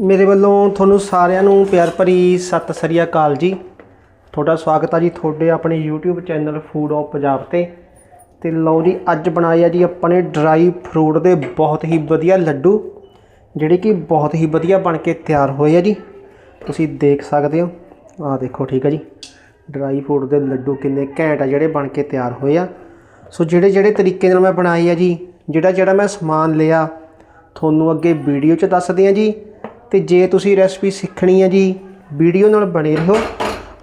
ਮੇਰੇ ਵੱਲੋਂ ਤੁਹਾਨੂੰ ਸਾਰਿਆਂ ਨੂੰ ਪਿਆਰ ਭਰੀ ਸਤਿ ਸ੍ਰੀ ਅਕਾਲ ਜੀ। ਤੁਹਾਡਾ ਸਵਾਗਤ ਹੈ ਜੀ ਤੁਹਾਡੇ ਆਪਣੇ YouTube channel Food of Punjab ਤੇ। ਤੇ ਲਓ ਜੀ, ਅੱਜ ਬਣਾਏ ਆ ਜੀ ਆਪਣੇ ਡਰਾਈ ਫਰੂਟ ਦੇ ਬਹੁਤ ਹੀ ਵਧੀਆ ਲੱਡੂ, ਜਿਹੜੇ ਕਿ ਬਹੁਤ ਹੀ ਵਧੀਆ ਬਣ ਕੇ ਤਿਆਰ ਹੋਏ ਆ ਜੀ। ਤੁਸੀਂ ਦੇਖ ਸਕਦੇ ਹੋ, ਆਹ ਦੇਖੋ ਠੀਕ ਹੈ ਜੀ। ਡਰਾਈ ਫਰੂਟ ਦੇ ਲੱਡੂ ਕਿੰਨੇ ਘੈਂਟ ਆ ਜਿਹੜੇ ਬਣ ਕੇ ਤਿਆਰ ਹੋਏ ਆ। ਸੋ ਜਿਹੜੇ ਜਿਹੜੇ ਤਰੀਕੇ ਨਾਲ ਮੈਂ ਬਣਾਏ ਆ ਜੀ, ਜਿਹੜਾ ਜਿਹੜਾ ਮੈਂ ਸਮਾਨ ਲਿਆ, ਤੁਹਾਨੂੰ ਅੱਗੇ ਵੀਡੀਓ 'ਚ ਦੱਸਦੇ ਆ ਜੀ। ਤੇ ਜੇ ਤੁਸੀਂ ਰੈਸਪੀ ਸਿੱਖਣੀ ਹੈ ਜੀ, ਵੀਡੀਓ ਨਾਲ ਬਣੇ ਰਹੋ।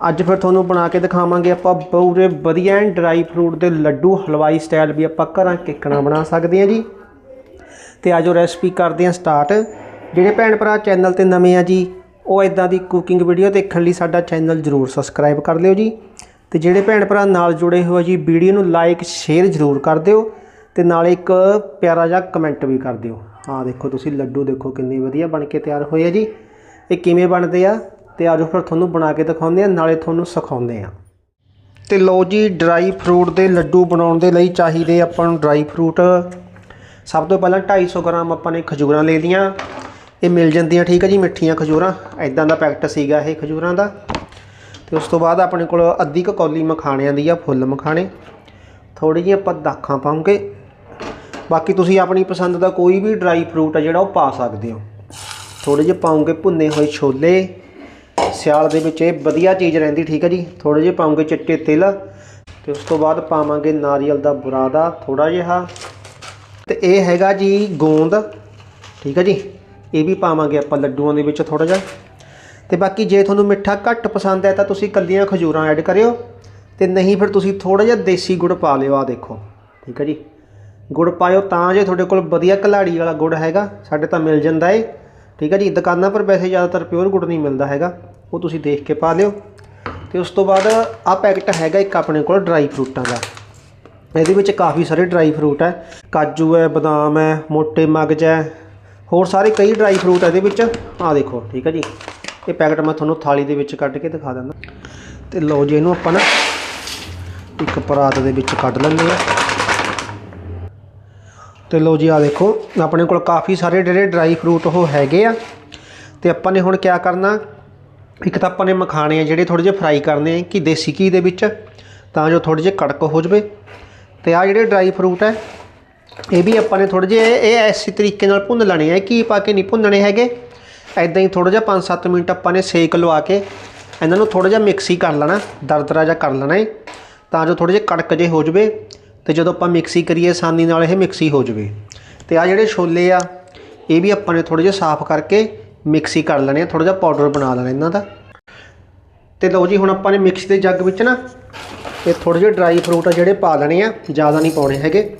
ਅੱਜ ਫਿਰ ਤੁਹਾਨੂੰ ਬਣਾ ਕੇ ਦਿਖਾਵਾਂਗੇ ਆਪਾਂ ਪੂਰੇ ਵਧੀਆ ਐਨ ਡਰਾਈ ਫਰੂਟ ਦੇ ਲੱਡੂ, ਹਲਵਾਈ ਸਟਾਈਲ ਵੀ ਆਪਾਂ ਘਰਾਂ ਕਿੱਕਣਾ ਬਣਾ ਸਕਦੇ ਹਾਂ ਜੀ। ਤੇ ਆਜੋ ਰੈਸਪੀ ਕਰਦੇ ਹਾਂ ਸਟਾਰਟ ਜਿਹੜੇ ਭੈਣ ਭਰਾ ਚੈਨਲ ਤੇ ਨਵੇਂ ਆ ਜੀ, ਉਹ ਇਦਾਂ ਦੀ ਕੁਕਿੰਗ ਵੀਡੀਓ ਦੇਖਣ ਲਈ ਸਾਡਾ ਚੈਨਲ ਜਰੂਰ ਸਬਸਕ੍ਰਾਈਬ ਕਰ ਲਿਓ ਜੀ। ਤੇ ਜਿਹੜੇ ਭੈਣ ਭਰਾ ਨਾਲ ਜੁੜੇ ਹੋਏ ਜੀ, ਵੀਡੀਓ ਨੂੰ ਲਾਈਕ ਸ਼ੇਅਰ ਜਰੂਰ ਕਰ ਦਿਓ। ਤੇ ਨਾਲ ਇੱਕ ਪਿਆਰਾ ਜਿਹਾ ਕਮੈਂਟ ਵੀ ਕਰ ਦਿਓ। ਆਹ ਦੇਖੋ ਤੁਸੀਂ ਲੱਡੂ ਦੇਖੋ ਕਿੰਨੇ ਵਧੀਆ ਬਣ ਕੇ ਤਿਆਰ ਹੋਏ ਆ ਜੀ। ਇਹ ਕਿਵੇਂ ਬਣਦੇ ਆ? ਤੇ ਆਜੋ ਫਿਰ ਤੁਹਾਨੂੰ ਬਣਾ ਕੇ ਦਿਖਾਉਂਦੇ ਆ, ਨਾਲੇ ਤੁਹਾਨੂੰ ਸਿਖਾਉਂਦੇ ਆ। ਤੇ ਲਓ ਜੀ ਡਰਾਈ ਫਰੂਟ ਦੇ ਲੱਡੂ ਬਣਾਉਣ ਦੇ ਲਈ ਚਾਹੀਦੇ ਆਪਾਂ ਨੂੰ ਡਰਾਈ ਫਰੂਟ ਸਭ ਤੋਂ ਪਹਿਲਾਂ 250 ਗ੍ਰਾਮ ਆਪਾਂ ਨੇ ਖਜੂਰਾਂ ਲੈ ਲਈਆਂ। ਇਹ ਮਿਲ ਜਾਂਦੀਆਂ, ਠੀਕ ਹੈ ਜੀ, ਮਿੱਠੀਆਂ ਖਜੂਰਾਂ। ਐਦਾਂ ਦਾ ਪੈਕਟ ਸੀਗਾ ਇਹ ਖਜੂਰਾਂ ਦਾ। ਤੇ ਉਸ ਤੋਂ ਬਾਅਦ ਆਪਣੇ ਕੋਲ ਅੱਧੀ ਕੁ ਕੌਲੀ ਮਖਾਣਿਆਂ ਦੀ ਆ, ਫੁੱਲ ਮਖਾਣੇ। ਥੋੜੀ ਜਿਹੀ ਆਪਾਂ ਦਾਖਾਂ ਪਾਉਂਗੇ। ਬਾਕੀ ਤੁਸੀਂ ਆਪਣੀ ਪਸੰਦ ਦਾ ਕੋਈ ਵੀ ਡਰਾਈ ਫਰੂਟ ਆ ਜਿਹੜਾ ਉਹ ਪਾ ਸਕਦੇ ਹੋ। ਥੋੜੇ ਜਿਹੇ ਪਾਉਂਗੇ ਭੁੰਨੇ ਹੋਏ ਛੋਲੇ। ਸਿਆਲ ਦੇ ਵਿੱਚ ਇਹ ਵਧੀਆ ਚੀਜ਼ ਰਹਿੰਦੀ, ਠੀਕ ਹੈ ਜੀ? ਥੋੜੇ ਜਿਹੇ ਪਾਉਂਗੇ ਚਿੱਟੇ ਤਿਲ। ਤੇ ਉਸ ਤੋਂ ਬਾਅਦ ਪਾਵਾਂਗੇ ਨਾਰੀਅਲ ਦਾ ਬੁਰਾਦਾ ਥੋੜਾ ਜਿਹਾ। ਤੇ ਇਹ ਹੈਗਾ ਜੀ ਗੋਂਦ, ਠੀਕ ਹੈ ਜੀ? ਇਹ ਵੀ ਪਾਵਾਂਗੇ ਆਪਾਂ ਲੱਡੂਆਂ ਦੇ ਵਿੱਚ ਥੋੜਾ ਜਿਹਾ। ਤੇ ਬਾਕੀ ਜੇ ਤੁਹਾਨੂੰ ਮਿੱਠਾ ਘੱਟ ਪਸੰਦ ਹੈ ਤਾਂ ਤੁਸੀਂ ਕੱਲੀਆਂ ਖਜੂਰਾਂ ਐਡ ਕਰਿਓ। ਤੇ ਨਹੀਂ ਫਿਰ ਤੁਸੀਂ ਥੋੜਾ ਜਿਹਾ ਦੇਸੀ ਗੁੜ ਪਾ ਲਿਓ ਆ ਦੇਖੋ। ਠੀਕ ਹੈ ਜੀ? ਗੁੜ ਪਾਇਓ ਤਾਂ ਜੇ ਤੁਹਾਡੇ ਕੋਲ ਵਧੀਆ ਕਲਾੜੀ ਵਾਲਾ ਗੁੜ ਹੈਗਾ, ਸਾਡੇ ਤਾਂ ਮਿਲ ਜਾਂਦਾ ਏ। ਠੀਕ ਹੈ ਜੀ, ਦੁਕਾਨਾਂ ਪਰ ਵੈਸੇ ਜ਼ਿਆਦਾਤਰ ਪਿਓਰ ਗੁੜ ਨਹੀਂ ਮਿਲਦਾ ਹੈਗਾ। ਉਹ ਤੁਸੀਂ ਦੇਖ ਕੇ ਪਾ ਲਿਓ। ਤੇ ਉਸ ਤੋਂ ਬਾਅਦ ਆ ਪੈਕਟ ਹੈਗਾ ਇੱਕ ਆਪਣੇ ਕੋਲ ਡਰਾਈ ਫਰੂਟਾਂ ਦਾ ਇਹਦੇ ਵਿੱਚ ਕਾਫੀ ਸਾਰੇ ਡਰਾਈ ਫਰੂਟ ਹੈ ਕਾਜੂ ਹੈ, ਬਦਾਮ ਹੈ, ਮੋਟੇ ਮਗਜ ਹੈ, ਹੋਰ ਸਾਰੇ ਕਈ ਡਰਾਈ ਫਰੂਟ ਇਹਦੇ ਵਿੱਚ। ਆ ਦੇਖੋ, ਠੀਕ ਹੈ ਜੀ। ਇਹ ਪੈਕਟ ਮੈਂ ਤੁਹਾਨੂੰ ਥਾਲੀ ਦੇ ਵਿੱਚ ਕੱਢ ਕੇ ਦਿਖਾ ਦਿੰਦਾ। ਤੇ ਲਓ ਜੀ, ਇਹਨੂੰ ਆਪਾਂ ਨਾ ਇੱਕ ਪਰਾਤ ਦੇ ਵਿੱਚ ਕੱਢ ਲੈਂਦੇ ਆ ਤੇ ਲਓ ਜੀ ਆ ਦੇਖੋ, ਆਪਣੇ ਕੋਲ ਕਾਫੀ ਸਾਰੇ ਜਿਹੜੇ ਡਰਾਈ ਫਰੂਟ ਉਹ ਹੈਗੇ ਆ। ਤੇ ਆਪਾਂ ਨੇ ਹੁਣ ਕੀ ਕਰਨਾ, ਇੱਕ ਤਾਂ ਆਪਾਂ ਨੇ ਮਖਾਣੇ ਆ ਜਿਹੜੇ ਥੋੜੇ ਜਿਹੇ ਫਰਾਈ ਕਰਨੇ ਆ, ਕਿ ਦੇਸੀ ਘੀ ਦੇ ਵਿੱਚ, ਤਾਂ ਜੋ ਥੋੜੇ ਜਿਹੇ ਕੜਕ ਹੋ ਜਵੇ। ਤੇ ਆ ਜਿਹੜੇ ਡਰਾਈ ਫਰੂਟ ਹੈ ਇਹ ਵੀ ਆਪਾਂ ਨੇ ਥੋੜੇ ਜਿਹੇ, ਇਹ ਐਸੀ ਤਰੀਕੇ ਨਾਲ ਭੁੰਨ ਲੈਣੇ ਆ ਘੀ ਪਾ ਕੇ ਨਹੀਂ ਭੁੰਨਣੇ ਹੈਗੇ। ਐਦਾਂ ਹੀ ਥੋੜਾ ਜਿਹਾ 5-7 ਮਿੰਟ ਆਪਾਂ ਨੇ ਸੇਕ ਲਵਾ ਕੇ, ਇਹਨਾਂ ਨੂੰ ਥੋੜਾ ਜਿਹਾ ਮਿਕਸੀ ਕਰ ਲੈਣਾ ਦਰਦਰਾ ਜਿਹਾ ਕਰ ਲੈਣਾ ਹੈ ਤਾਂ ਜੋ ਥੋੜੇ ਜਿਹੇ ਕੜਕ ਜੇ ਹੋ ਜਵੇ। ਤੇ ਜਦੋਂ ਆਪਾਂ ਮਿਕਸੀ ਕਰੀਏ ਆਸਾਨੀ ਨਾਲ ਇਹ ਮਿਕਸੀ ਹੋ ਜਵੇ। ਤੇ ਆ ਜਿਹੜੇ ਛੋਲੇ ਆ, ਇਹ ਵੀ ਆਪਾਂ ਨੇ ਥੋੜੇ ਜਿਹਾ ਸਾਫ਼ ਕਰਕੇ ਮਿਕਸੀ ਕਰ ਲੈਣੇ ਆ ਥੋੜਾ ਜਿਹਾ ਪਾਊਡਰ ਬਣਾ ਲੈਣਾ ਇਹਨਾਂ ਦਾ। ਤੇ ਲਓ ਜੀ, ਹੁਣ ਆਪਾਂ ਨੇ ਮਿਕਸੀ ਦੇ ਜੱਗ ਵਿੱਚ ਨਾ ਇਹ ਥੋੜੇ ਜਿਹੇ ਡਰਾਈ ਫਰੂਟ ਆ ਜਿਹੜੇ ਪਾ ਲੈਣੇ ਆ, ਜ਼ਿਆਦਾ ਨਹੀਂ ਪਾਉਣੇ ਹੈਗੇ।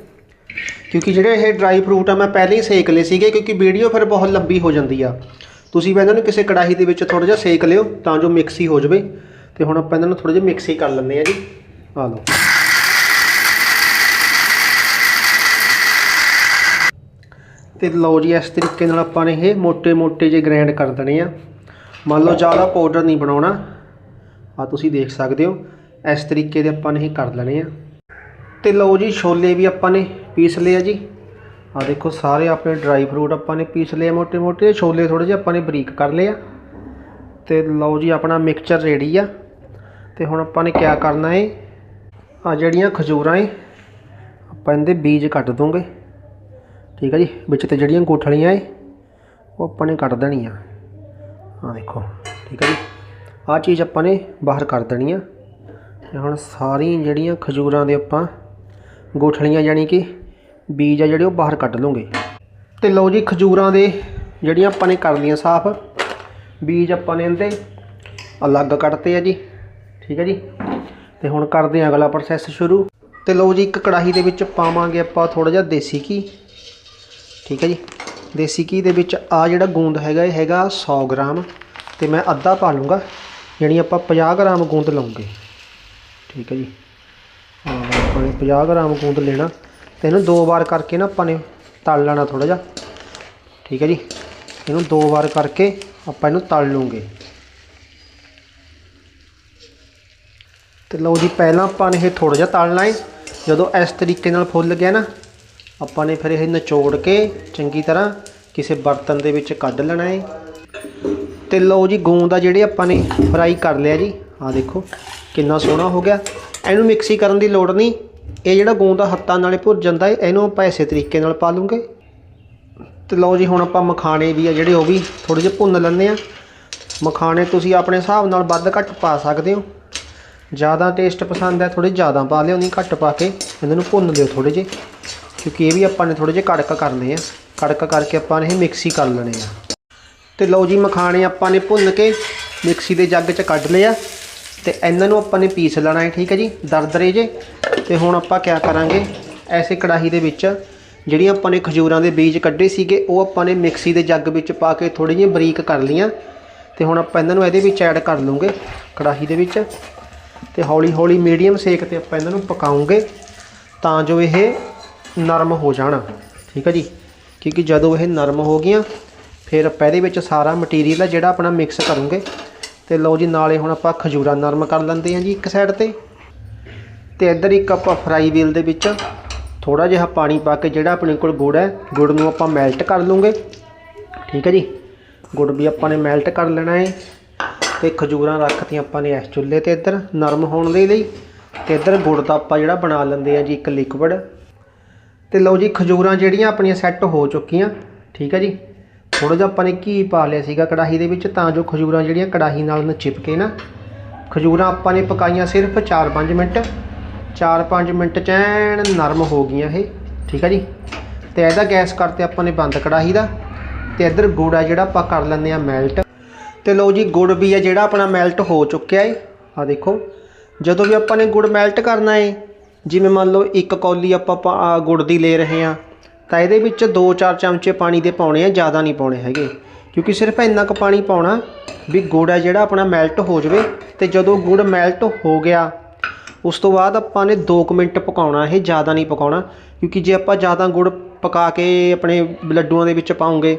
ਕਿਉਂਕਿ ਜਿਹੜੇ ਇਹ ਡਰਾਈ ਫਰੂਟ ਆ, ਮੈਂ ਪਹਿਲਾਂ ਹੀ ਸੇਕ ਲਏ ਸੀਗੇ, ਕਿਉਂਕਿ ਵੀਡੀਓ ਫਿਰ ਬਹੁਤ ਲੰਬੀ ਹੋ ਜਾਂਦੀ ਆ। ਤੁਸੀਂ ਵੀ ਇਹਨਾਂ ਨੂੰ ਕਿਸੇ ਕੜਾਹੀ ਦੇ ਵਿੱਚ ਥੋੜਾ ਜਿਹਾ ਸੇਕ ਲਿਓ ਤਾਂ ਜੋ ਮਿਕਸੀ ਹੋ ਜਾਵੇ। ਤੇ ਹੁਣ ਆਪਾਂ ਇਹਨਾਂ ਨੂੰ ਥੋੜਾ ਜਿਹਾ ਮਿਕਸੀ ਕਰ ਲੈਂਦੇ ਆ ਜੀ। ਆ ਲਓ। ਤੇ ਲਓ ਜੀ, ਇਸ ਤਰੀਕੇ ਨਾਲ ਆਪਾਂ ਨੇ ਇਹ ਮੋٹے-ਮੋٹے ਜੇ ਗ੍ਰੈਂਡ ਕਰ ਦੇਣੇ ਆ। ਮੰਨ ਲਓ ਜ਼ਿਆਦਾ ਪਾਊਡਰ ਨਹੀਂ ਬਣਾਉਣਾ। ਆ ਤੁਸੀਂ ਦੇਖ ਸਕਦੇ ਹੋ, ਇਸ ਤਰੀਕੇ ਦੇ ਆਪਾਂ ਨੇ ਇਹ ਕਰ ਲੈਣੇ ਆ। ਤੇ ਲਓ ਜੀ, ਛੋਲੇ ਵੀ ਆਪਾਂ ਨੇ ਪੀਸ ਲਏ ਆ ਜੀ। ਆ ਦੇਖੋ, ਸਾਰੇ ਆਪਣੇ ਡਰਾਈ ਫਰੂਟ ਆਪਾਂ ਨੇ ਪੀਸ ਲਏ ਮੋਟੇ ਮੋਟੇ ਛੋਲੇ ਥੋੜੇ ਜਿਹਾ ਆਪਾਂ ਨੇ ਬਰੀਕ ਕਰ ਲਏ ਆ। ਤੇ ਲਓ ਜੀ, ਆਪਣਾ ਮਿਕਸਚਰ ਰੈਡੀ ਆ। ਤੇ ਹੁਣ ਆਪਾਂ ਨੇ ਕਿਆ ਕਰਨਾ ਹੈ ਆ ਜਿਹੜੀਆਂ ਖਜੂਰਾਂ ਹੈ ਆਪਾਂ ਇਹਦੇ ਬੀਜ ਕੱਟ ਦੋਗੇ ਠੀਕ ਹੈ ਜੀ, ਵਿੱਚ ਤੇ ਜਿਹੜੀਆਂ ਗੋਠਲੀਆਂ ਏ, ਉਹ ਆਪਾਂ ਨੇ ਕੱਟ ਦੇਣੀਆਂ। ਆ ਦੇਖੋ, ਠੀਕ ਹੈ ਜੀ। ਆਹ ਚੀਜ਼ ਆਪਾਂ ਨੇ ਬਾਹਰ ਕਰ ਦੇਣੀ ਆ। ਤੇ ਹੁਣ ਸਾਰੀ ਜਿਹੜੀਆਂ ਖਜੂਰਾਂ ਦੇ ਆਪਾਂ ਗੋਠਲੀਆਂ ਯਾਨੀ ਕਿ ਬੀਜ ਆ ਜਿਹੜੇ ਉਹ ਬਾਹਰ ਕੱਢ ਲਵਾਂਗੇ ਤੇ ਲਓ ਜੀ, ਖਜੂਰਾਂ ਦੇ ਜਿਹੜੀਆਂ ਆਪਾਂ ਨੇ ਕਰ ਲਈਆਂ ਸਾਫ਼, ਬੀਜ ਆਪਾਂ ਨੇ ਇਹਦੇ ਅਲੱਗ ਕੱਢਤੇ ਆ ਜੀ, ਠੀਕ ਹੈ ਜੀ। ਤੇ ਹੁਣ ਕਰਦੇ ਆ ਅਗਲਾ ਪ੍ਰੋਸੈਸ ਸ਼ੁਰੂ। ਤੇ ਲਓ ਜੀ, ਇੱਕ ਕੜਾਹੀ ਦੇ ਵਿੱਚ ਪਾਵਾਂਗੇ ਆਪਾਂ ਥੋੜਾ ਜਿਹਾ ਦੇਸੀ ਘੀ। ਠੀਕ ਹੈ ਜੀ। ਦੇਸੀ ਘੀ ਦੇ ਵਿੱਚ ਆ ਜਿਹੜਾ ਗੂੰਦ ਹੈਗਾ, ਇਹ ਹੈਗਾ 100 ਗ੍ਰਾਮ ਤੇ ਮੈਂ ਅੱਧਾ ਪਾ ਲੂੰਗਾ ਯਾਨੀ ਆਪਾਂ 50 ਗ੍ਰਾਮ ਗੂੰਦ ਲਵਾਂਗੇ ਠੀਕ ਹੈ ਜੀ। ਆਹ ਆਪਾਂ ਨੇ 50 ਗ੍ਰਾਮ ਗੂੰਦ ਲੈਣਾ, ਤੇ ਇਹਨੂੰ ਦੋ ਵਾਰ ਕਰਕੇ ਨਾ ਆਪਾਂ ਨੇ ਤਲ ਲੈਣਾ ਥੋੜਾ ਜਿਹਾ। ਠੀਕ ਹੈ ਜੀ। ਇਹਨੂੰ ਦੋ ਵਾਰ ਕਰਕੇ ਆਪਾਂ ਇਹਨੂੰ ਤਲ ਲੂੰਗੇ ਤੇ ਲਓ ਜੀ, ਪਹਿਲਾਂ ਆਪਾਂ ਨੇ ਇਹ ਥੋੜਾ ਜਿਹਾ ਤਲਣਾ ਹੈ ਜਦੋਂ ਇਸ ਤਰੀਕੇ ਨਾਲ ਫੁੱਲ ਗਿਆ ਨਾ ਆਪਾਂ ਨੇ ਫਿਰ ਇਹ ਨਿਚੋੜ ਕੇ ਚੰਗੀ ਤਰ੍ਹਾਂ ਕਿਸੇ ਬਰਤਨ ਦੇ ਵਿੱਚ ਕੱਢ ਲੈਣਾ ਹੈ ਤੇ ਲਓ ਜੀ, ਗੂੰਦ ਦਾ ਜਿਹੜੇ ਆਪਾਂ ਨੇ ਫਰਾਈ ਕਰ ਲਿਆ ਜੀ। ਆ ਦੇਖੋ, ਕਿੰਨਾ ਸੋਹਣਾ ਹੋ ਗਿਆ। ਇਹਨੂੰ ਮਿਕਸੀ ਕਰਨ ਦੀ ਲੋੜ ਨਹੀਂ। ਇਹ ਜਿਹੜਾ ਗੂੰਦ ਦਾ ਹੱਥਾਂ ਨਾਲੇ ਭੁੱਜ ਜਾਂਦਾ ਹੈ ਇਹਨੂੰ ਆਪਾਂ ਇਸੇ ਤਰੀਕੇ ਨਾਲ ਪਾ ਲੂੰਗੇ। ਤੇ ਲਓ ਜੀ, ਹੁਣ ਆਪਾਂ ਮਖਾਣੇ ਵੀ ਆ ਜਿਹੜੇ, ਉਹ ਵੀ ਥੋੜੇ ਜਿਹੇ ਭੁੰਨ ਲੈਂਦੇ ਆ ਮਖਾਣੇ ਤੁਸੀਂ ਆਪਣੇ ਹਿਸਾਬ ਨਾਲ ਵੱਧ ਘੱਟ ਪਾ ਸਕਦੇ ਹੋ। ਜ਼ਿਆਦਾ ਟੇਸਟ ਪਸੰਦ ਹੈ ਥੋੜੇ ਜ਼ਿਆਦਾ ਪਾ ਲਿਓ, ਨਹੀਂ ਘੱਟ ਪਾ ਕੇ। ਇਹਨਾਂ ਨੂੰ ਭੁੰਨ ਲਿਓ ਥੋੜੇ ਜਿਹੇ। ਕਿਉਂਕਿ ਇਹ ਵੀ ਆਪਾਂ ਨੇ ਥੋੜੇ ਜਿਹੇ ਕੜਕ ਕਰਨੇ ਆ। ਕੜਕ ਕਰਕੇ ਆਪਾਂ ਨੇ ਇਹ ਮਿਕਸੀ ਕਰ ਲੈਣੇ ਆ। ਤੇ ਲਓ ਜੀ, ਮਖਾਣੇ ਆਪਾਂ ਨੇ ਭੁੰਨ ਕੇ ਮਿਕਸੀ ਦੇ ਜੱਗ 'ਚ ਕੱਢ ਲਿਆ ਤੇ ਇਹਨਾਂ ਨੂੰ ਆਪਾਂ ਨੇ ਪੀਸ ਲੈਣਾ ਹੈ, ਠੀਕ ਹੈ ਜੀ, ਦਰਦਰੇ ਜੇ। ਤੇ ਹੁਣ ਆਪਾਂ ਕੀ ਕਰਾਂਗੇ? ਐਸੇ ਕੜਾਹੀ ਦੇ ਵਿੱਚ ਜਿਹੜੀਆਂ ਆਪਾਂ ਨੇ ਖਜੂਰਾਂ ਦੇ ਬੀਜ ਕੱਢੇ ਸੀਗੇ, ਉਹ ਆਪਾਂ ਨੇ ਮਿਕਸੀ ਦੇ ਜੱਗ ਵਿੱਚ ਪਾ ਕੇ ਥੋੜੀ ਜਿਹੀ ਬਰੀਕ ਕਰ ਲੀਆਂ ਤੇ ਹੁਣ ਆਪਾਂ ਇਹਨਾਂ ਨੂੰ ਇਹਦੇ ਵਿੱਚ ਐਡ ਕਰ ਲਵਾਂਗੇ ਕੜਾਹੀ ਦੇ ਵਿੱਚ। ਤੇ ਹੌਲੀ ਹੌਲੀ ਮੀਡੀਅਮ ਸੇਕ ਤੇ ਆਪਾਂ ਇਹਨਾਂ ਨੂੰ ਪਕਾਉਂਗੇ। ਤਾਂ ਜੋ ਇਹ ਨਰਮ ਹੋ ਜਾਣ। ਠੀਕ ਹੈ ਜੀ? ਕਿਉਂਕਿ ਜਦੋਂ ਇਹ ਨਰਮ ਹੋ ਗਈਆਂ, ਫਿਰ ਆਪਾਂ ਇਹਦੇ ਵਿੱਚ ਸਾਰਾ ਮਟੀਰੀਅਲ ਆ ਜਿਹੜਾ ਆਪਣਾ ਮਿਕਸ ਕਰੂੰਗੇ। ਤੇ ਲਓ ਜੀ, ਨਾਲੇ ਹੁਣ ਆਪਾਂ ਖਜੂਰਾ ਨਰਮ ਕਰ ਲੈਂਦੇ ਹਾਂ ਜੀ ਇੱਕ ਸਾਈਡ ਤੇ। ਤੇ ਇੱਧਰ ਇੱਕ ਆਪਾਂ ਫਰਾਈ ਵੀਲ ਦੇ ਵਿੱਚ ਥੋੜਾ ਜਿਹਾ ਪਾਣੀ ਪਾ ਕੇ ਜਿਹੜਾ ਆਪਣੇ ਕੋਲ ਗੁੜ ਹੈ, ਗੁੜ ਨੂੰ ਆਪਾਂ ਮੈਲਟ ਕਰ ਲੂੰਗੇ। ਠੀਕ ਹੈ ਜੀ? ਗੁੜ ਵੀ ਆਪਾਂ ਨੇ ਮੈਲਟ ਕਰ ਲੈਣਾ ਹੈ। ਤੇ ਖਜੂਰਾਂ ਰੱਖਤੀਆਂ ਆਪਾਂ ਨੇ ਇਸ ਚੁੱਲ੍ਹੇ ਤੇ ਇੱਧਰ ਨਰਮ ਹੋਣ ਦੇ ਲਈ। ਤੇ ਇੱਧਰ ਗੁੜ ਦਾ ਆਪਾਂ ਜਿਹੜਾ ਬਣਾ ਲੈਂਦੇ ਆ ਜੀ, ਇੱਕ ਲਿਕਵਿਡ ਤੇ ਲਓ ਜੀ, ਖਜੂਰਾਂ ਜਿਹੜੀਆਂ ਆਪਣੀਆਂ ਸੈੱਟ ਹੋ ਚੁੱਕੀਆਂ। ਠੀਕ ਹੈ ਜੀ? ਥੋੜਾ ਜਿਹਾ ਆਪਾਂ ਨੇ ਘੀ ਪਾ ਲਿਆ ਸੀਗਾ ਕੜਾਹੀ ਦੇ ਵਿੱਚ, ਤਾਂ ਜੋ ਖਜੂਰਾਂ ਜਿਹੜੀਆਂ ਕੜਾਹੀ ਨਾਲ ਨਾ ਚਿਪਕੇ ਨਾ। ਖਜੂਰਾਂ ਆਪਾਂ ਨੇ ਪਕਾਈਆਂ ਸਿਰਫ 4-5 ਮਿੰਟ। 4-5 ਮਿੰਟ ਚ ਐਨ ਨਰਮ ਹੋ ਗਈਆਂ ਇਹ। ਠੀਕ ਹੈ ਜੀ? ਤੇ ਇਹਦਾ ਗੈਸ ਕਰਤੇ ਆਪਾਂ ਨੇ ਬੰਦ ਕੜਾਹੀ ਦਾ। ਤੇ ਇੱਧਰ ਗੁੜ ਆ ਜਿਹੜਾ ਆਪਾਂ ਕਰ ਲੈਂਦੇ ਆ ਮੈਲਟ ਤੇ ਲਓ ਜੀ, ਗੁੜ ਵੀ ਆ ਜਿਹੜਾ ਆਪਣਾ ਮੈਲਟ ਹੋ ਚੁੱਕਿਆ ਏ। ਆ ਦੇਖੋ, ਜਦੋਂ ਵੀ ਆਪਾਂ ਨੇ ਗੁੜ ਮੈਲਟ ਕਰਨਾ ਏ ਜਿਵੇਂ ਮੰਨ ਲਓ ਇੱਕ ਕੌਲੀ ਆਪਾਂ ਪਾ- ਗੁੜ ਦੀ ਲੈ ਰਹੇ ਹਾਂ, ਤਾਂ ਇਹਦੇ ਵਿੱਚ 2-4 ਚਮਚੇ ਪਾਣੀ ਦੇ ਪਾਉਣੇ ਆ, ਜ਼ਿਆਦਾ ਨਹੀਂ ਪਾਉਣੇ ਹੈਗੇ। ਕਿਉਂਕਿ ਸਿਰਫ ਇੰਨਾ ਕੁ ਪਾਣੀ ਪਾਉਣਾ ਵੀ ਗੁੜ ਆ ਜਿਹੜਾ ਆਪਣਾ ਮੈਲਟ ਹੋ ਜਾਵੇ ਤੇ ਜਦੋਂ ਗੁੜ ਮੈਲਟ ਹੋ ਗਿਆ, ਉਸ ਤੋਂ ਬਾਅਦ ਆਪਾਂ ਨੇ 2 ਮਿੰਟ ਪਕਾਉਣਾ, ਇਹ ਜ਼ਿਆਦਾ ਨਹੀਂ ਪਕਾਉਣਾ। ਕਿਉਂਕਿ ਜੇ ਆਪਾਂ ਜ਼ਿਆਦਾ ਗੁੜ ਪਕਾ ਕੇ ਆਪਣੇ ਲੱਡੂਆਂ ਦੇ ਵਿੱਚ ਪਾਉਂਗੇ,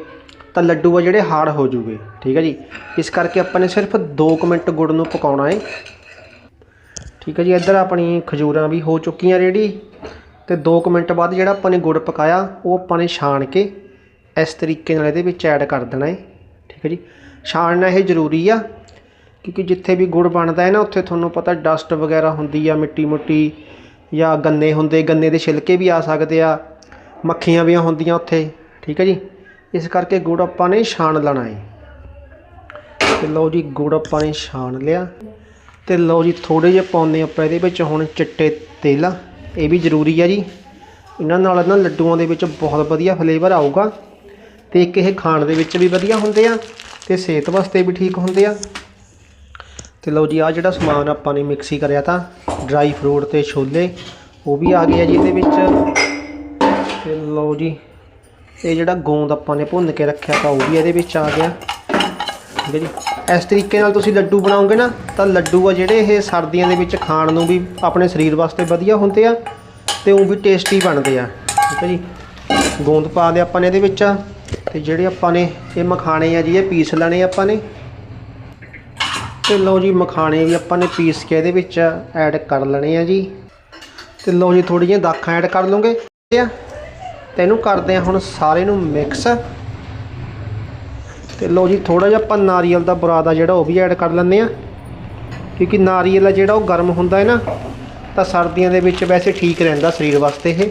ਤਾਂ ਲੱਡੂ ਆ ਜਿਹੜੇ ਹਾਰਡ ਹੋ ਜੂਗੇ ਠੀਕ ਹੈ ਜੀ? ਇਸ ਕਰਕੇ ਆਪਾਂ ਨੇ ਸਿਰਫ 2 ਮਿੰਟ ਗੁੜ ਨੂੰ ਪਕਾਉਣਾ ਹੈ ਠੀਕ ਹੈ ਜੀ, ਇੱਧਰ ਆਪਣੀ ਖਜੂਰਾਂ ਵੀ ਹੋ ਚੁੱਕੀਆਂ ਰੈਡੀ। ਤੇ 2 ਮਿੰਟ ਬਾਅਦ ਜਿਹੜਾ ਆਪਾਂ ਨੇ ਗੁੜ ਪਕਾਇਆ, ਉਹ ਆਪਾਂ ਨੇ ਛਾਣ ਕੇ ਇਸ ਤਰੀਕੇ ਨਾਲ ਇਹਦੇ ਵਿੱਚ ਐਡ ਕਰ ਦੇਣਾ ਹੈ ਠੀਕ ਹੈ ਜੀ, ਛਾਣਨਾ ਇਹ ਜ਼ਰੂਰੀ ਆ, ਕਿਉਂਕਿ ਜਿੱਥੇ ਵੀ ਗੁੜ ਬਣਦਾ ਹੈ ਨਾ, ਉੱਥੇ ਤੁਹਾਨੂੰ ਪਤਾ ਡਸਟ ਵਗੈਰਾ ਹੁੰਦੀ ਆ ਮਿੱਟੀ ਮੁੱਟੀ ਜਾਂ ਗੰਨੇ ਹੁੰਦੇ, ਗੰਨੇ ਦੇ ਛਿਲਕੇ ਵੀ ਆ ਸਕਦੇ ਆ, ਮੱਖੀਆਂ ਵੀ ਹੁੰਦੀਆਂ ਉੱਥੇ। ਠੀਕ ਹੈ ਜੀ, ਇਸ ਕਰਕੇ ਗੁੜ ਆਪਾਂ ਨੇ ਛਾਣ ਲੈਣਾ ਹੈ ਤੇ ਲਓ ਜੀ, ਗੁੜ ਆਪਾਂ ਨੇ ਛਾਣ ਲਿਆ। ਤੇ ਲਓ ਜੀ ਥੋੜੇ ਜਿਹੇ ਪਾਉਂਦੇ ਆਪਾਂ ਇਹਦੇ ਵਿੱਚ ਹੁਣ ਚਿੱਟੇ ਤਿਲ। ਇਹ ਵੀ ਜ਼ਰੂਰੀ ਆ ਜੀ। ਇਹਨਾਂ ਨਾਲ ਨਾ ਲੱਡੂਆਂ ਦੇ ਵਿੱਚ ਬਹੁਤ ਵਧੀਆ ਫਲੇਵਰ ਆਊਗਾ ਤੇ ਇੱਕ ਇਹ ਖਾਣ ਦੇ ਵਿੱਚ ਵੀ ਵਧੀਆ ਹੁੰਦੇ ਆ ਤੇ ਸਿਹਤ ਵਾਸਤੇ ਵੀ ਠੀਕ ਹੁੰਦੇ ਆ। ਤੇ ਲਓ ਜੀ ਆ ਜਿਹੜਾ ਸਮਾਨ ਆਪਾਂ ਨੇ ਮਿਕਸੀ ਕਰਿਆ ਤਾਂ ਡਰਾਈ ਫਰੂਟ ਤੇ ਛੋਲੇ, ਉਹ ਵੀ ਆ ਗਏ ਆ ਜੀ ਇਹਦੇ ਵਿੱਚ। ਤੇ ਲਓ ਜੀ, ਇਹ ਜਿਹੜਾ ਗੋਂਦ ਆਪਾਂ ਨੇ ਭੁੰਨ ਕੇ ਰੱਖਿਆ ਤਾਂ ਉਹ ਵੀ ਇਹਦੇ ਵਿੱਚ ਆ ਗਿਆ। ਠੀਕ ਹੈ ਜੀ। ਇਸ ਤਰੀਕੇ ਨਾਲ ਤੁਸੀਂ ਲੱਡੂ ਬਣਾਓਗੇ ਨਾ, ਤਾਂ ਲੱਡੂ ਆ ਜਿਹੜੇ ਇਹ ਸਰਦੀਆਂ ਦੇ ਵਿੱਚ ਖਾਣ ਨੂੰ ਵੀ ਆਪਣੇ ਸਰੀਰ ਵਾਸਤੇ ਵਧੀਆ ਹੁੰਦੇ ਆ ਤੇ ਉਹ ਵੀ ਟੇਸਟੀ ਬਣਦੇ ਆ। ਠੀਕ ਹੈ ਜੀ? ਗੋਂਦ ਪਾ ਦੇ ਆਪਾਂ ਨੇ ਇਹਦੇ ਵਿੱਚ, ਤੇ ਜਿਹੜੇ ਆਪਾਂ ਨੇ ਇਹ ਮਖਾਣੇ ਆ ਜੀ, ਇਹ ਪੀਸ ਲੈਣੇ ਆਪਾਂ ਨੇ। ਤੇ ਲਓ ਜੀ, ਮਖਾਣੇ ਵੀ ਆਪਾਂ ਨੇ ਪੀਸ ਕੇ ਇਹਦੇ ਵਿੱਚ ਐਡ ਕਰ ਲੈਣੇ ਆ ਜੀ। ਤੇ ਲਓ ਜੀ ਥੋੜੀ ਜਿਹੀ ਦਾਖਾਂ ਐਡ ਕਰ ਲਵਾਂਗੇ ਆ? ਤੇ ਇਹਨੂੰ ਕਰਦੇ ਆ ਹੁਣ ਸਾਰੇ ਨੂੰ ਮਿਕਸ ਤੇ ਲਓ ਜੀ ਥੋੜਾ ਜਿਹਾ ਆਪਾਂ ਨਾਰੀਅਲ ਦਾ ਬੁਰਾਦਾ ਜਿਹੜਾ ਉਹ ਵੀ ਐਡ ਕਰ ਲੈਂਦੇ ਆ ਕਿਉਂਕਿ ਨਾਰੀਅਲ ਆ ਜਿਹੜਾ ਉਹ ਗਰਮ ਹੁੰਦਾ ਹੈ ਨਾ, ਤਾਂ ਸਰਦੀਆਂ ਦੇ ਵਿੱਚ ਵੈਸੇ ਠੀਕ ਰਹਿੰਦਾ ਸਰੀਰ ਵਾਸਤੇ ਇਹ।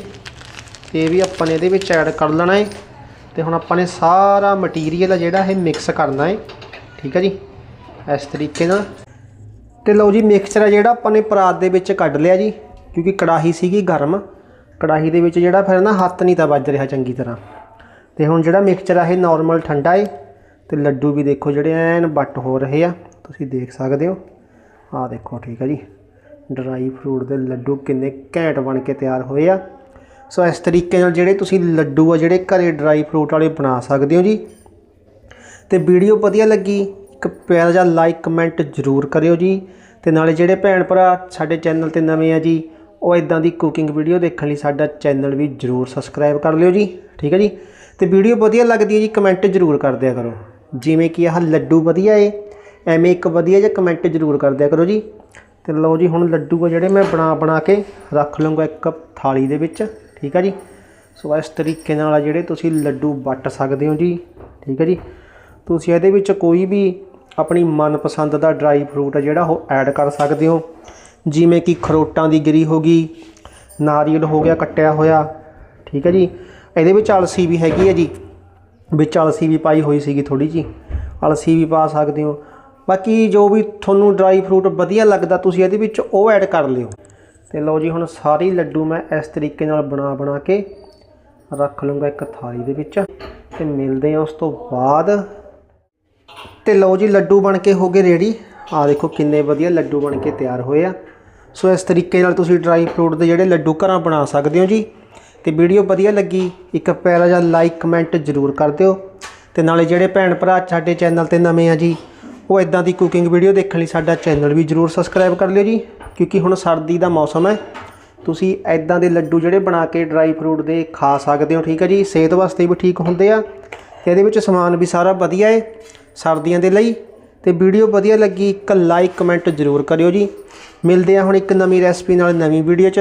ਤੇ ਇਹ ਵੀ ਆਪਾਂ ਨੇ ਇਹਦੇ ਵਿੱਚ ਐਡ ਕਰ ਲੈਣਾ ਹੈ। ਤੇ ਹੁਣ ਆਪਾਂ ਨੇ ਸਾਰਾ ਮਟੀਰੀਅਲ ਆ ਜਿਹੜਾ ਇਹ ਮਿਕਸ ਕਰਨਾ ਹੈ। ਠੀਕ ਹੈ ਜੀ, ਇਸ ਤਰੀਕੇ ਨਾਲ। ਤੇ ਲਓ ਜੀ ਮਿਕਸਚਰ ਆ ਜਿਹੜਾ ਆਪਾਂ ਨੇ ਪਰਾਤ ਦੇ ਵਿੱਚ ਕੱਢ ਲਿਆ ਜੀ, ਕਿਉਂਕਿ ਕੜਾਹੀ ਸੀਗੀ ਗਰਮ। ਕੜਾਹੀ ਦੇ ਵਿੱਚ ਜਿਹੜਾ ਫਿਰ ਨਾ ਹੱਥ ਨਹੀਂ ਤਾਂ ਵੱਜ ਰਿਹਾ ਚੰਗੀ ਤਰ੍ਹਾਂ। ਤੇ ਹੁਣ ਜਿਹੜਾ ਮਿਕਸਚਰ ਆ ਇਹ ਨਾਰਮਲ ਠੰਡਾ ਏ ਤੇ ਲੱਡੂ ਵੀ ਦੇਖੋ ਜਿਹੜੇ ਐਨ ਬੱਟ ਹੋ ਰਹੇ ਆ, ਤੁਸੀਂ ਦੇਖ ਸਕਦੇ ਹੋ। ਆਹ ਦੇਖੋ, ਠੀਕ ਹੈ ਜੀ। ਡਰਾਈ ਫਰੂਟ ਦੇ ਲੱਡੂ ਕਿੰਨੇ ਘੈਂਟ ਬਣ ਕੇ ਤਿਆਰ ਹੋਏ ਆ। ਸੋ ਇਸ ਤਰੀਕੇ ਨਾਲ ਜਿਹੜੇ ਤੁਸੀਂ ਲੱਡੂ ਆ, ਜਿਹੜੇ ਘਰੇ ਡਰਾਈ ਫਰੂਟ ਵਾਲੇ ਬਣਾ ਸਕਦੇ ਹੋ ਜੀ। ਤੇ ਵੀਡੀਓ ਵਧੀਆ ਲੱਗੀ, ਇੱਕ ਪਿਆਰਾ ਜਿਹਾ ਲਾਈਕ ਕਮੈਂਟ ਜ਼ਰੂਰ ਕਰਿਓ ਜੀ। ਤੇ ਨਾਲੇ ਜਿਹੜੇ ਭੈਣ ਭਰਾ ਸਾਡੇ ਚੈਨਲ ਤੇ ਨਵੇਂ ਆ ਜੀ, ਉਹ ਇਦਾਂ ਦੀ ਕੁਕਿੰਗ ਵੀਡੀਓ ਦੇਖਣ ਲਈ ਸਾਡਾ ਚੈਨਲ ਵੀ ਜ਼ਰੂਰ ਸਬਸਕ੍ਰਾਈਬ ਕਰ ਲਿਓ ਜੀ। ਠੀਕ ਹੈ ਜੀ। ਤੇ ਵੀਡੀਓ ਵਧੀਆ ਲੱਗਦੀ ਹੈ ਜੀ ਕਮੈਂਟ ਜ਼ਰੂਰ ਕਰ ਦਿਆ ਕਰੋ। ਜਿਵੇਂ ਕਿ ਆਹ ਲੱਡੂ ਵਧੀਆ ਏ, ਐਵੇਂ ਇੱਕ ਵਧੀਆ ਜਿਹਾ ਕਮੈਂਟ ਜ਼ਰੂਰ ਕਰ ਦਿਆ ਕਰੋ ਜੀ। ਤੇ ਲਓ ਜੀ, ਹੁਣ ਲੱਡੂ ਆ ਜਿਹੜੇ ਮੈਂ ਬਣਾ ਬਣਾ ਕੇ ਰੱਖ ਲਵਾਂਗਾ ਇੱਕ ਥਾਲੀ ਦੇ ਵਿੱਚ, ਠੀਕ ਹੈ ਜੀ। ਸੋ ਇਸ ਤਰੀਕੇ ਨਾਲ ਆ ਜਿਹੜੇ ਤੁਸੀਂ ਲੱਡੂ ਵੱਟ ਸਕਦੇ ਹੋ ਜੀ, ਠੀਕ ਹੈ ਜੀ। ਤੁਸੀਂ ਇਹਦੇ ਵਿੱਚ ਕੋਈ ਵੀ ਆਪਣੀ ਮਨਪਸੰਦ ਦਾ ਡਰਾਈ ਫਰੂਟ ਆ ਜਿਹੜਾ ਉਹ ਐਡ ਕਰ ਸਕਦੇ ਹੋ। ਜਿਵੇਂ ਕਿ ਖਰੋਟਾਂ ਦੀ ਗਿਰੀ ਹੋ ਗਈ, ਨਾਰੀਅਲ ਹੋ ਗਿਆ, ਕੱਟਿਆ ਹੋਇਆ, ਠੀਕ ਹੈ ਜੀ। ਇਹਦੇ ਵਿੱਚ ਅਲਸੀ ਵੀ ਹੈਗੀ ਹੈ ਜੀ। ਵਿੱਚ ਅਲਸੀ ਵੀ ਪਾਈ ਹੋਈ ਸੀਗੀ ਥੋੜੀ ਜੀ ਅਲਸੀ ਵੀ ਪਾ ਸਕਦੇ ਹੋ। ਬਾਕੀ ਜੋ ਵੀ ਤੁਹਾਨੂੰ ਡਰਾਈ ਫਰੂਟ ਵਧੀਆ ਲੱਗਦਾ, ਤੁਸੀਂ ਇਹਦੇ ਵਿੱਚ ਉਹ ਐਡ ਕਰ ਲਿਓ। ਤੇ ਲਓ ਜੀ, ਹੁਣ ਸਾਰੀ ਲੱਡੂ ਮੈਂ ਇਸ ਤਰੀਕੇ ਨਾਲ ਬਣਾ ਬਣਾ ਕੇ ਰੱਖ ਲੂੰਗਾ ਇੱਕ ਥਾਲੀ ਦੇ ਵਿੱਚ ਤੇ ਮਿਲਦੇ ਆ ਉਸ ਤੋਂ ਬਾਅਦ। ਤੇ ਲਓ ਜੀ, ਲੱਡੂ ਬਣ ਕੇ ਹੋ ਗਏ ਰੈਡੀ ਆ ਦੇਖੋ ਕਿੰਨੇ ਵਧੀਆ ਲੱਡੂ ਬਣ ਕੇ ਤਿਆਰ ਹੋਏ ਆ। ਸੋ ਇਸ ਤਰੀਕੇ ਨਾਲ ਤੁਸੀਂ ਡਰਾਈ ਫਰੂਟ ਦੇ ਜਿਹੜੇ ਲੱਡੂ ਘਰਾਂ ਬਣਾ ਸਕਦੇ ਹੋ ਜੀ। ਤੇ ਵੀਡੀਓ ਵਧੀਆ ਲੱਗੀ, ਇੱਕ ਪਿਆਰਾ ਜਿਹਾ ਲਾਈਕ ਕਮੈਂਟ ਜ਼ਰੂਰ ਕਰ ਦਿਓ। ਤੇ ਨਾਲੇ ਜਿਹੜੇ ਭੈਣ ਭਰਾ ਸਾਡੇ ਚੈਨਲ ਤੇ ਨਵੇਂ ਆ ਜੀ, ਉਹ ਇਦਾਂ ਦੀ ਕੁਕਿੰਗ ਵੀਡੀਓ ਦੇਖਣ ਲਈ ਸਾਡਾ ਚੈਨਲ ਵੀ ਜ਼ਰੂਰ ਸਬਸਕ੍ਰਾਈਬ ਕਰ ਲਿਓ ਜੀ, ਕਿਉਂਕਿ ਹੁਣ ਸਰਦੀ ਦਾ ਮੌਸਮ ਹੈ। ਤੁਸੀਂ ਇਦਾਂ ਦੇ ਲੱਡੂ ਜਿਹੜੇ ਬਣਾ ਕੇ ਡਰਾਈ ਫਰੂਟ ਦੇ ਖਾ ਸਕਦੇ ਹੋ, ਠੀਕ ਹੈ ਜੀ? ਸਿਹਤ ਵਾਸਤੇ ਵੀ ਠੀਕ ਹੁੰਦੇ ਆ ਤੇ ਇਹਦੇ ਵਿੱਚ ਸਮਾਨ ਵੀ ਸਾਰਾ ਵਧੀਆ ਹੈ ਸਰਦੀਆਂ ਦੇ ਲਈ। ਤੇ ਵੀਡੀਓ ਵਧੀਆ ਲੱਗੀ, ਇੱਕ ਲਾਈਕ ਕਮੈਂਟ ਜ਼ਰੂਰ ਕਰਿਓ ਜੀ। ਮਿਲਦੇ ਆ ਹੁਣ ਇੱਕ ਨਵੀਂ ਰੈਸਪੀ ਨਾਲ ਨਵੀਂ ਵੀਡੀਓ 'ਚ।